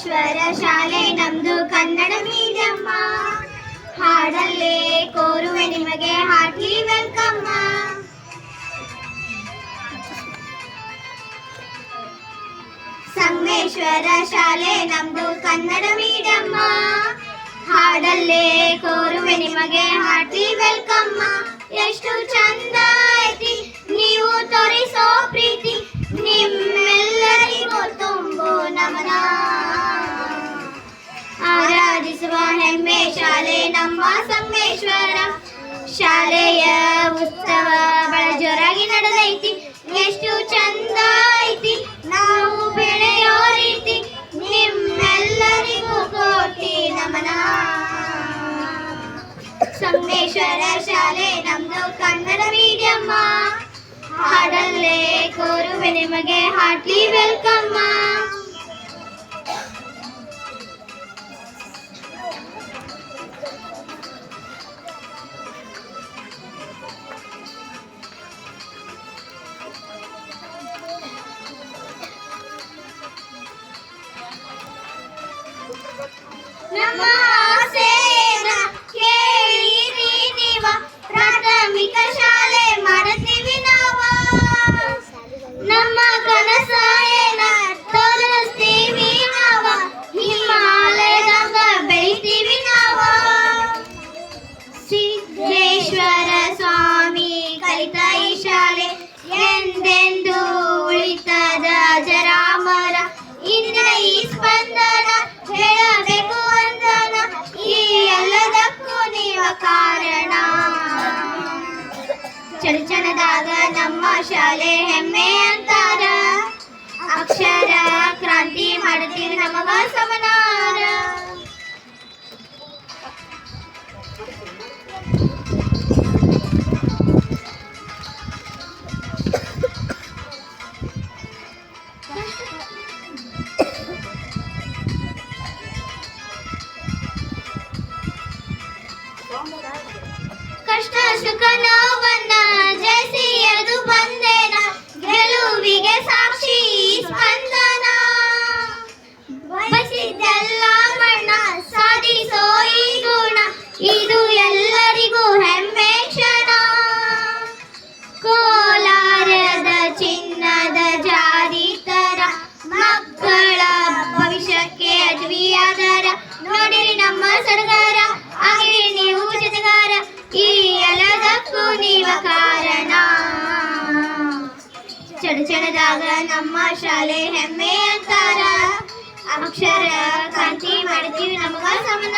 ಸಂಗಮೇಶ್ವರ ಶಾಲೆ ನಮ್ದು ಕನ್ನಡ ಮೀಡಿಯಮ್ಮ. ಹಾಡಲ್ಲೇ ಕೋರುವೆ ನಿಮಗೆ ಹಾಟ್ಲಿ ವೆಲ್ಕಮ್ಮ. ಸಂಗಮೇಶ್ವರ ಶಾಲೆ ನಮ್ದು ಕನ್ನಡ ಮೀಡಿಯಮ್ಮ. ಹಾಡಲ್ಲೇ ಕೋರುವೆ ನಿಮಗೆ ಹಾಟ್ಲಿ ವೆಲ್ಕಮ್ಮ. ಎಷ್ಟು ಚಂದ ಶಾಲೆ ನಮ್ಮ ಸಂಗಮೇಶ್ವರ. ಶಾಲೆಯ ಉತ್ಸವ ಬಹಳ ಜೋರಾಗಿ ನಡೆದೈತಿ. ಎಷ್ಟು ಚಂದ ಐತಿ. ನಾವು ಬೆಳೆಯೋ ರೀತಿ ನಿಮ್ಮೆಲ್ಲರಿಗೂ ಕೋಟಿ ನಮನ. ಸಂಗಮೇಶ್ವರ ಶಾಲೆ ನಮ್ದು ಕನ್ನಡ ಮೀಡಿಯಮ್ಮ ಹಾಡಲ್ಲೇ ಕೋರುವೆ ನಿಮಗೆ ಹಾಟ್ಲಿ ವೆಲ್ಕಮ್ಮ ನಮ್ಮ ಚಡಚಣದಾಗ ನಮ್ಮ ಶಾಲೆ ಹೆಮ್ಮೆ ಅಂತಾರ ಅಕ್ಷರ ಕ್ರಾಂತಿ ಮಾಡ್ತೀವಿ ನಮಗ ಸಮನಾರ ಕಷ್ಟ ಸುಖ ನೋವನ್ನ ಜಯಿಸಿ ಅದು ಬಂದೇನ ಚಡಚಣದಾಗ ನಮ್ಮ ಶಾಲೆ ಹೆಮ್ಮೆ ಅಂತಾರ. ಅಕ್ಷರ ಕಾಂತಿ ಮಾಡ್ತೀವಿ ನಮಗ ಸಮನ.